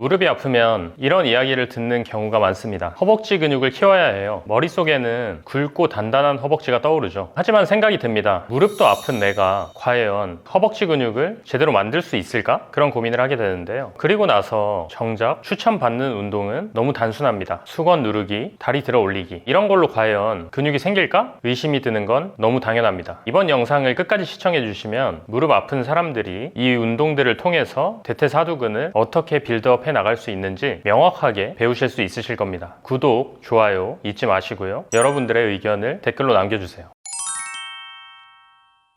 무릎이 아프면 이런 이야기를 듣는 경우가 많습니다. 허벅지 근육을 키워야 해요. 머릿속에는 굵고 단단한 허벅지가 떠오르죠. 하지만 생각이 듭니다. 무릎도 아픈 내가 과연 허벅지 근육을 제대로 만들 수 있을까? 그런 고민을 하게 되는데요. 그리고 나서 정작 추천받는 운동은 너무 단순합니다. 수건 누르기, 다리 들어 올리기. 이런 걸로 과연 근육이 생길까? 의심이 드는 건 너무 당연합니다. 이번 영상을 끝까지 시청해 주시면 무릎 아픈 사람들이 이 운동들을 통해서 대퇴사두근을 어떻게 빌드업 해 나갈 수 있는지 명확하게 배우실 수 있으실 겁니다. 구독, 좋아요 잊지 마시고요. 여러분들의 의견을 댓글로 남겨주세요.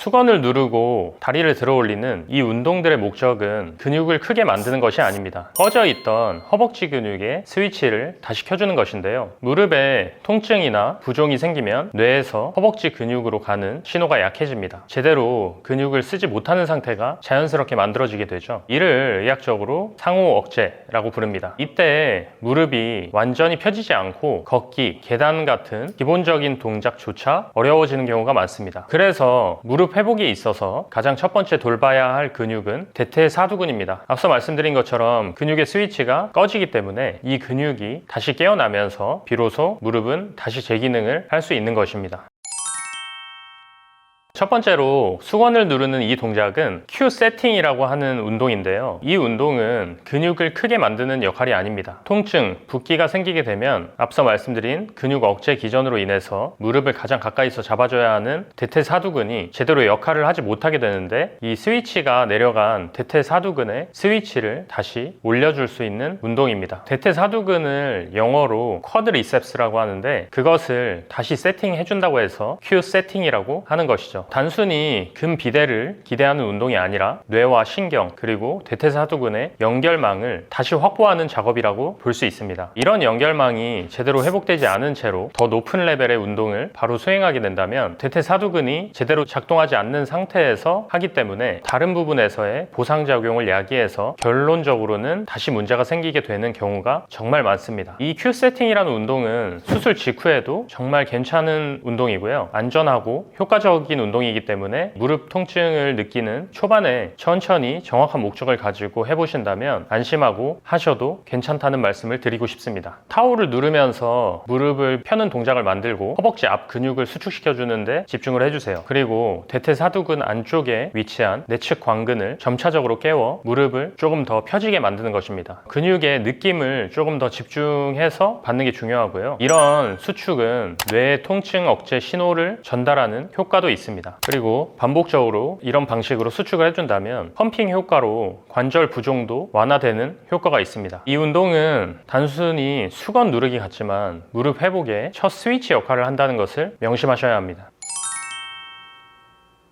수건을 누르고 다리를 들어 올리는 이 운동들의 목적은 근육을 크게 만드는 것이 아닙니다. 꺼져 있던 허벅지 근육의 스위치를 다시 켜주는 것인데요. 무릎에 통증이나 부종이 생기면 뇌에서 허벅지 근육으로 가는 신호가 약해집니다. 제대로 근육을 쓰지 못하는 상태가 자연스럽게 만들어지게 되죠. 이를 의학적으로 상호 억제라고 부릅니다. 이때 무릎이 완전히 펴지지 않고 걷기, 계단 같은 기본적인 동작조차 어려워지는 경우가 많습니다. 그래서 무릎 회복에 있어서 가장 첫 번째 돌봐야 할 근육은 대퇴사두근입니다. 앞서 말씀드린 것처럼 근육의 스위치가 꺼지기 때문에 이 근육이 다시 깨어나면서 비로소 무릎은 다시 제 기능을 할 수 있는 것입니다. 첫 번째로 수건을 누르는 이 동작은 큐 세팅이라고 하는 운동인데요. 이 운동은 근육을 크게 만드는 역할이 아닙니다. 통증, 붓기가 생기게 되면 앞서 말씀드린 근육 억제 기전으로 인해서 무릎을 가장 가까이서 잡아줘야 하는 대퇴사두근이 제대로 역할을 하지 못하게 되는데 이 스위치가 내려간 대퇴사두근의 스위치를 다시 올려줄 수 있는 운동입니다. 대퇴사두근을 영어로 쿼드리셉스라고 하는데 그것을 다시 세팅해준다고 해서 큐 세팅이라고 하는 것이죠. 단순히 근 비대를 기대하는 운동이 아니라 뇌와 신경 그리고 대퇴사두근의 연결망을 다시 확보하는 작업이라고 볼 수 있습니다. 이런 연결망이 제대로 회복되지 않은 채로 더 높은 레벨의 운동을 바로 수행하게 된다면 대퇴사두근이 제대로 작동하지 않는 상태에서 하기 때문에 다른 부분에서의 보상작용을 야기해서 결론적으로는 다시 문제가 생기게 되는 경우가 정말 많습니다. 이 큐 세팅이라는 운동은 수술 직후에도 정말 괜찮은 운동이고요. 안전하고 효과적인 운동 이기 때문에 무릎 통증을 느끼는 초반에 천천히 정확한 목적을 가지고 해보신다면 안심하고 하셔도 괜찮다는 말씀을 드리고 싶습니다. 타올을 누르면서 무릎을 펴는 동작을 만들고 허벅지 앞 근육을 수축시켜 주는데 집중을 해주세요. 그리고 대퇴사두근 안쪽에 위치한 내측 광근을 점차적으로 깨워 무릎을 조금 더 펴지게 만드는 것입니다. 근육의 느낌을 조금 더 집중해서 받는 게 중요하고요. 이런 수축은 뇌의 통증 억제 신호를 전달하는 효과도 있습니다. 그리고 반복적으로 이런 방식으로 수축을 해준다면 펌핑 효과로 관절 부종도 완화되는 효과가 있습니다. 이 운동은 단순히 수건 누르기 같지만 무릎 회복에 첫 스위치 역할을 한다는 것을 명심하셔야 합니다.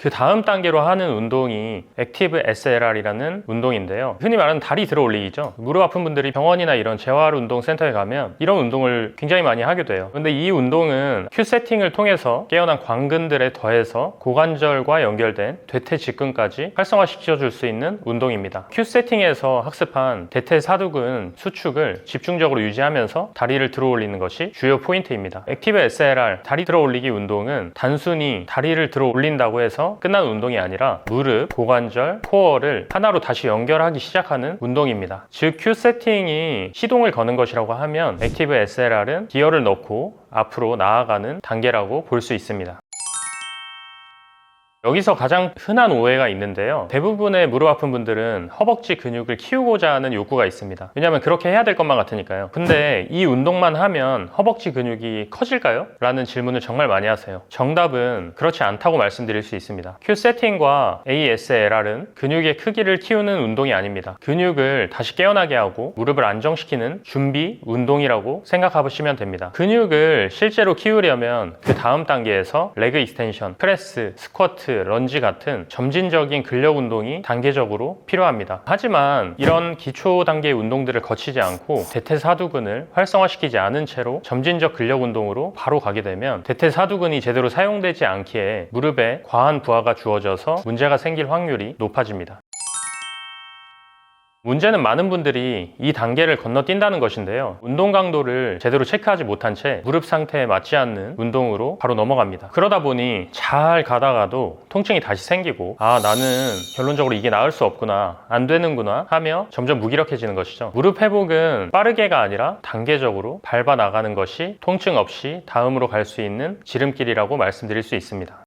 그 다음 단계로 하는 운동이 액티브 SLR이라는 운동인데요. 흔히 말하는 다리 들어 올리기죠. 무릎 아픈 분들이 병원이나 이런 재활 운동 센터에 가면 이런 운동을 굉장히 많이 하게 돼요. 근데 이 운동은 큐 세팅을 통해서 깨어난 광근들에 더해서 고관절과 연결된 대퇴 직근까지 활성화시켜 줄 수 있는 운동입니다. 큐 세팅에서 학습한 대퇴 사두근 수축을 집중적으로 유지하면서 다리를 들어 올리는 것이 주요 포인트입니다. 액티브 SLR 다리 들어 올리기 운동은 단순히 다리를 들어 올린다고 해서 끝난 운동이 아니라 무릎, 고관절, 코어를 하나로 다시 연결하기 시작하는 운동입니다. 즉, 큐 세팅이 시동을 거는 것이라고 하면 액티브 SLR은 기어를 넣고 앞으로 나아가는 단계라고 볼 수 있습니다. 여기서 가장 흔한 오해가 있는데요. 대부분의 무릎 아픈 분들은 허벅지 근육을 키우고자 하는 욕구가 있습니다. 왜냐하면 그렇게 해야 될 것만 같으니까요. 근데 이 운동만 하면 허벅지 근육이 커질까요? 라는 질문을 정말 많이 하세요. 정답은 그렇지 않다고 말씀드릴 수 있습니다. Q 세팅과 ASLR은 근육의 크기를 키우는 운동이 아닙니다. 근육을 다시 깨어나게 하고 무릎을 안정시키는 준비 운동이라고 생각하시면 됩니다. 근육을 실제로 키우려면 그 다음 단계에서 레그 익스텐션, 프레스, 스쿼트, 런지 같은 점진적인 근력 운동이 단계적으로 필요합니다. 하지만 이런 기초 단계의 운동들을 거치지 않고 대퇴사두근을 활성화시키지 않은 채로 점진적 근력 운동으로 바로 가게 되면 대퇴사두근이 제대로 사용되지 않기에 무릎에 과한 부하가 주어져서 문제가 생길 확률이 높아집니다. 문제는 많은 분들이 이 단계를 건너뛴다는 것인데요. 운동 강도를 제대로 체크하지 못한 채 무릎 상태에 맞지 않는 운동으로 바로 넘어갑니다. 그러다 보니 잘 가다가도 통증이 다시 생기고 아 나는 결론적으로 이게 나을 수 없구나 안 되는구나 하며 점점 무기력해지는 것이죠. 무릎 회복은 빠르게가 아니라 단계적으로 밟아 나가는 것이 통증 없이 다음으로 갈 수 있는 지름길이라고 말씀드릴 수 있습니다.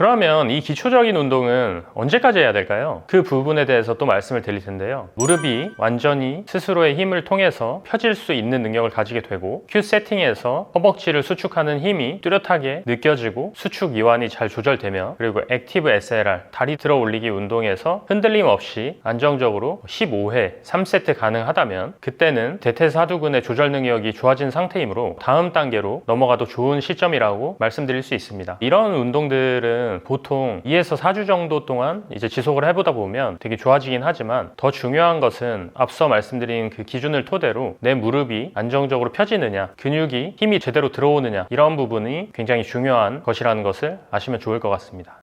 그러면 이 기초적인 운동은 언제까지 해야 될까요? 그 부분에 대해서 또 말씀을 드릴 텐데요. 무릎이 완전히 스스로의 힘을 통해서 펴질 수 있는 능력을 가지게 되고 큐 세팅에서 허벅지를 수축하는 힘이 뚜렷하게 느껴지고 수축 이완이 잘 조절되며 그리고 액티브 SLR 다리 들어 올리기 운동에서 흔들림 없이 안정적으로 15회 3세트 가능하다면 그때는 대퇴사두근의 조절 능력이 좋아진 상태이므로 다음 단계로 넘어가도 좋은 시점이라고 말씀드릴 수 있습니다. 이런 운동들은 보통 2에서 4주 정도 동안 이제 지속을 해보다 보면 되게 좋아지긴 하지만 더 중요한 것은 앞서 말씀드린 그 기준을 토대로 내 무릎이 안정적으로 펴지느냐, 근육이 힘이 제대로 들어오느냐 이런 부분이 굉장히 중요한 것이라는 것을 아시면 좋을 것 같습니다.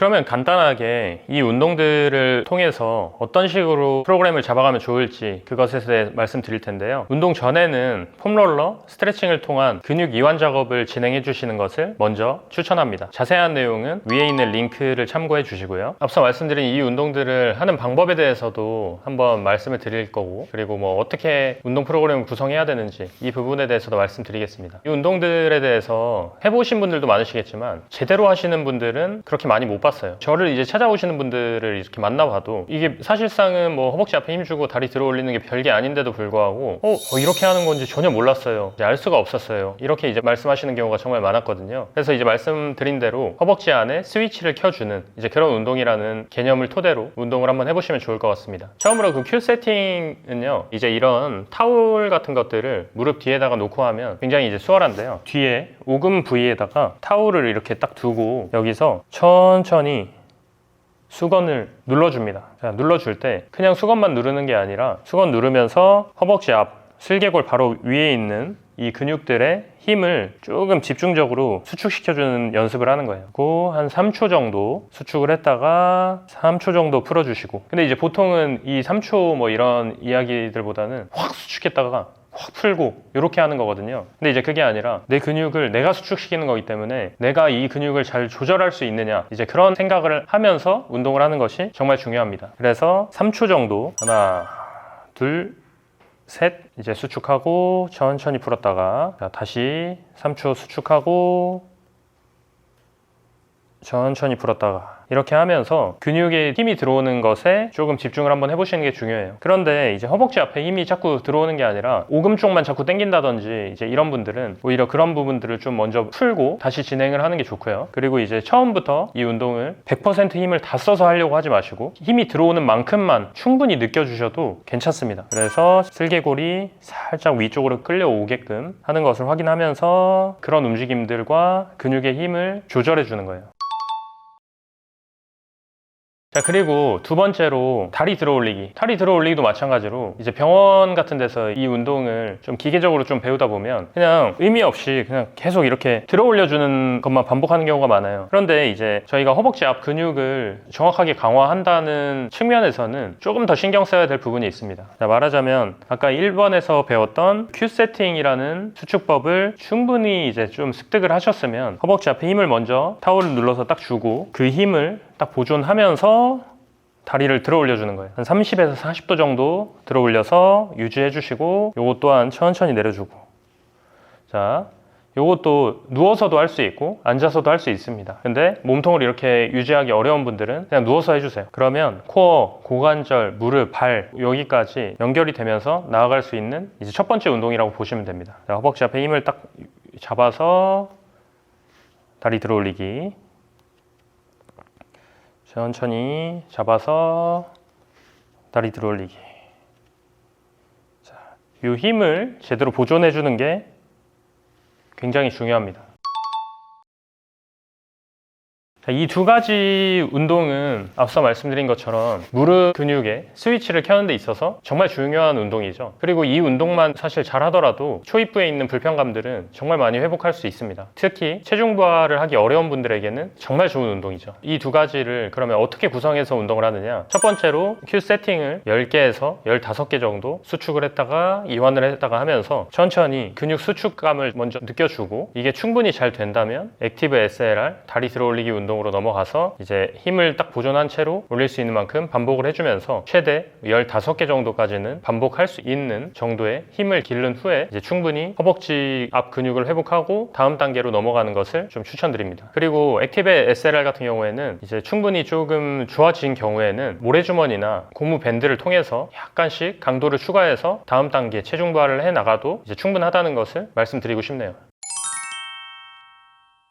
그러면 간단하게 이 운동들을 통해서 어떤 식으로 프로그램을 잡아가면 좋을지 그것에 대해 말씀드릴 텐데요. 운동 전에는 폼롤러, 스트레칭을 통한 근육 이완 작업을 진행해 주시는 것을 먼저 추천합니다. 자세한 내용은 위에 있는 링크를 참고해 주시고요. 앞서 말씀드린 이 운동들을 하는 방법에 대해서도 한번 말씀을 드릴 거고 그리고 뭐 어떻게 운동 프로그램을 구성해야 되는지 이 부분에 대해서도 말씀드리겠습니다. 이 운동들에 대해서 해보신 분들도 많으시겠지만 제대로 하시는 분들은 그렇게 많이 못 봤어요. 저를 이제 찾아오시는 분들을 이렇게 만나봐도 이게 사실상은 뭐 허벅지 앞에 힘주고 다리 들어 올리는 게 별게 아닌데도 불구하고 어, 어, 이렇게 하는 건지 전혀 몰랐어요. 알 수가 없었어요. 이렇게 이제 말씀하시는 경우가 정말 많았거든요. 그래서 이제 말씀드린 대로 허벅지 안에 스위치를 켜주는 이제 그런 운동이라는 개념을 토대로 운동을 한번 해보시면 좋을 것 같습니다. 처음으로 그 큐 세팅은요, 이제 이런 타올 같은 것들을 무릎 뒤에다가 놓고 하면 굉장히 이제 수월한데요. 뒤에 오금 부위에다가 타올을 이렇게 딱 두고 여기서 천천히 수건을 눌러줍니다. 자, 눌러줄 때 그냥 수건만 누르는 게 아니라 수건 누르면서 허벅지 앞 슬개골 바로 위에 있는 이 근육들의 힘을 조금 집중적으로 수축시켜주는 연습을 하는 거예요. 그리고 한 3초 정도 수축을 했다가 3초 정도 풀어주시고. 근데 이제 보통은 이 3초 뭐 이런 이야기들보다는 확 수축했다가 확 풀고 이렇게 하는 거거든요. 근데 이제 그게 아니라 내 근육을 내가 수축시키는 거기 때문에 내가 이 근육을 잘 조절할 수 있느냐 이제 그런 생각을 하면서 운동을 하는 것이 정말 중요합니다. 그래서 3초 정도 하나 둘 셋 이제 수축하고 천천히 풀었다가 자, 다시 3초 수축하고 천천히 풀었다가 이렇게 하면서 근육에 힘이 들어오는 것에 조금 집중을 한번 해보시는 게 중요해요. 그런데 이제 허벅지 앞에 힘이 자꾸 들어오는 게 아니라 오금 쪽만 자꾸 당긴다든지 이제 이런 분들은 오히려 그런 부분들을 좀 먼저 풀고 다시 진행을 하는 게 좋고요. 그리고 이제 처음부터 이 운동을 100% 힘을 다 써서 하려고 하지 마시고 힘이 들어오는 만큼만 충분히 느껴주셔도 괜찮습니다. 그래서 슬개골이 살짝 위쪽으로 끌려오게끔 하는 것을 확인하면서 그런 움직임들과 근육의 힘을 조절해 주는 거예요. 자 그리고 두 번째로 다리 들어 올리기. 다리 들어 올리기도 마찬가지로 이제 병원 같은 데서 이 운동을 좀 기계적으로 좀 배우다 보면 그냥 의미 없이 그냥 계속 이렇게 들어 올려주는 것만 반복하는 경우가 많아요. 그런데 이제 저희가 허벅지 앞 근육을 정확하게 강화한다는 측면에서는 조금 더 신경 써야 될 부분이 있습니다. 자, 말하자면 아까 1번에서 배웠던 큐 세팅이라는 수축법을 충분히 이제 좀 습득을 하셨으면 허벅지 앞에 힘을 먼저 타올을 눌러서 딱 주고 그 힘을 딱 보존하면서 다리를 들어 올려주는 거예요. 한 30에서 40도 정도 들어 올려서 유지해 주시고 요것 또한 천천히 내려주고 자 요것도 누워서도 할 수 있고 앉아서도 할 수 있습니다. 근데 몸통을 이렇게 유지하기 어려운 분들은 그냥 누워서 해주세요. 그러면 코어, 고관절, 무릎, 발 여기까지 연결이 되면서 나아갈 수 있는 이제 첫 번째 운동이라고 보시면 됩니다. 자, 허벅지 앞에 힘을 딱 잡아서 다리 들어 올리기 천천히 잡아서 다리 들어 올리기. 자, 이 힘을 제대로 보존해 주는 게 굉장히 중요합니다. 이 두 가지 운동은 앞서 말씀드린 것처럼 무릎 근육의 스위치를 켜는 데 있어서 정말 중요한 운동이죠. 그리고 이 운동만 사실 잘 하더라도 초입부에 있는 불편감들은 정말 많이 회복할 수 있습니다. 특히 체중 부하를 하기 어려운 분들에게는 정말 좋은 운동이죠. 이 두 가지를 그러면 어떻게 구성해서 운동을 하느냐? 첫 번째로 큐 세팅을 10개에서 15개 정도 수축을 했다가 이완을 했다가 하면서 천천히 근육 수축감을 먼저 느껴주고 이게 충분히 잘 된다면 액티브 SLR 다리 들어 올리기 운동 으로 넘어가서 이제 힘을 딱 보존한 채로 올릴 수 있는 만큼 반복을 해주면서 최대 15개 정도까지는 반복할 수 있는 정도의 힘을 기른 후에 이제 충분히 허벅지 앞 근육을 회복하고 다음 단계로 넘어가는 것을 좀 추천드립니다. 그리고 액티브 SLR 같은 경우에는 이제 충분히 조금 좋아진 경우에는 모래주머니나 고무 밴드를 통해서 약간씩 강도를 추가해서 다음 단계 체중 부하를 해 나가도 이제 충분하다는 것을 말씀드리고 싶네요.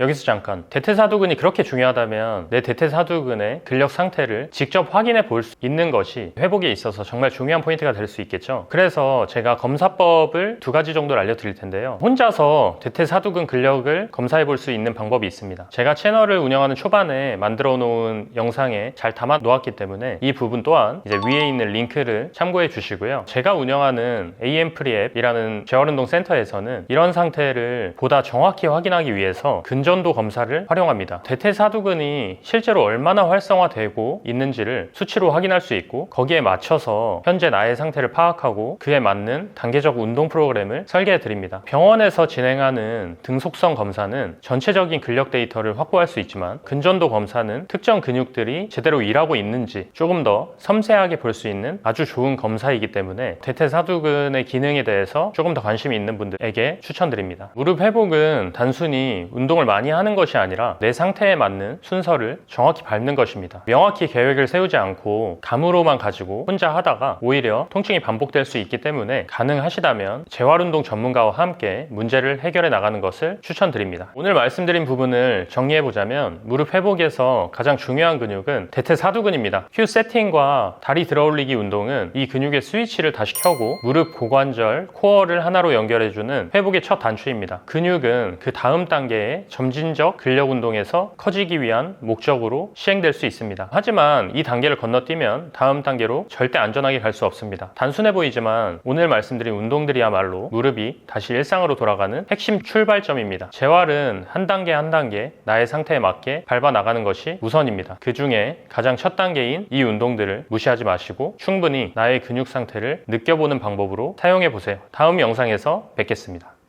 여기서 잠깐 대퇴사두근이 그렇게 중요하다면 내 대퇴사두근의 근력 상태를 직접 확인해 볼 수 있는 것이 회복에 있어서 정말 중요한 포인트가 될 수 있겠죠. 그래서 제가 검사법을 두 가지 정도를 알려드릴 텐데요. 혼자서 대퇴사두근 근력을 검사해 볼 수 있는 방법이 있습니다. 제가 채널을 운영하는 초반에 만들어 놓은 영상에 잘 담아 놓았기 때문에 이 부분 또한 이제 위에 있는 링크를 참고해 주시고요. 제가 운영하는 AM프리 앱이라는 재활운동 센터에서는 이런 상태를 보다 정확히 확인하기 위해서 근접 전도 검사를 활용합니다. 대퇴사두근이 실제로 얼마나 활성화되고 있는지를 수치로 확인할 수 있고 거기에 맞춰서 현재 나의 상태를 파악하고 그에 맞는 단계적 운동 프로그램을 설계해 드립니다. 병원에서 진행하는 등속성 검사는 전체적인 근력 데이터를 확보할 수 있지만 근전도 검사는 특정 근육들이 제대로 일하고 있는지 조금 더 섬세하게 볼 수 있는 아주 좋은 검사이기 때문에 대퇴사두근의 기능에 대해서 조금 더 관심이 있는 분들에게 추천드립니다. 무릎 회복은 단순히 운동을 많이 하는 것이 아니라 내 상태에 맞는 순서를 정확히 밟는 것입니다. 명확히 계획을 세우지 않고 감으로만 가지고 혼자 하다가 오히려 통증이 반복될 수 있기 때문에 가능하시다면 재활운동 전문가와 함께 문제를 해결해 나가는 것을 추천드립니다. 오늘 말씀드린 부분을 정리해 보자면 무릎 회복에서 가장 중요한 근육은 대퇴사두근입니다. 큐 세팅과 다리 들어올리기 운동은 이 근육의 스위치를 다시 켜고 무릎 고관절, 코어를 하나로 연결해주는 회복의 첫 단추입니다. 근육은 그 다음 단계에 점 점진적 근력 운동에서 커지기 위한 목적으로 시행될 수 있습니다. 하지만 이 단계를 건너뛰면 다음 단계로 절대 안전하게 갈 수 없습니다. 단순해 보이지만 오늘 말씀드린 운동들이야말로 무릎이 다시 일상으로 돌아가는 핵심 출발점입니다. 재활은 한 단계 한 단계 나의 상태에 맞게 밟아 나가는 것이 우선입니다. 그 중에 가장 첫 단계인 이 운동들을 무시하지 마시고 충분히 나의 근육 상태를 느껴보는 방법으로 사용해 보세요. 다음 영상에서 뵙겠습니다.